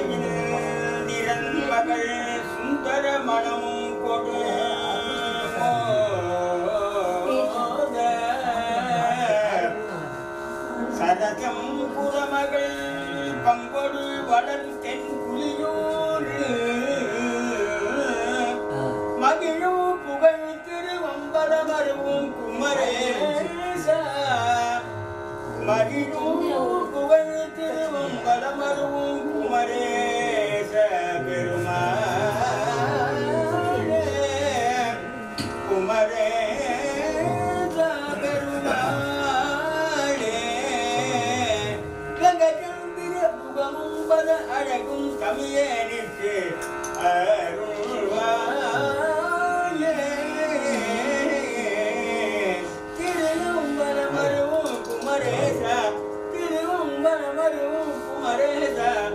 மொழியில் நிறன்பகள் சுந்தர மனமும் கொடு. சதகம் புறமகள் பங்கொடு வளர் தென் குளியோடு மகிழும் புகழ் திருவம்பர வருவோம் குமரேச மகிழும் முகமும் பல அழகும் தமிழனுக்கு அருள்வாயே. திருவம்பரமருவும் குமரேசா. திருவம்பரமருவும் குமரேசா.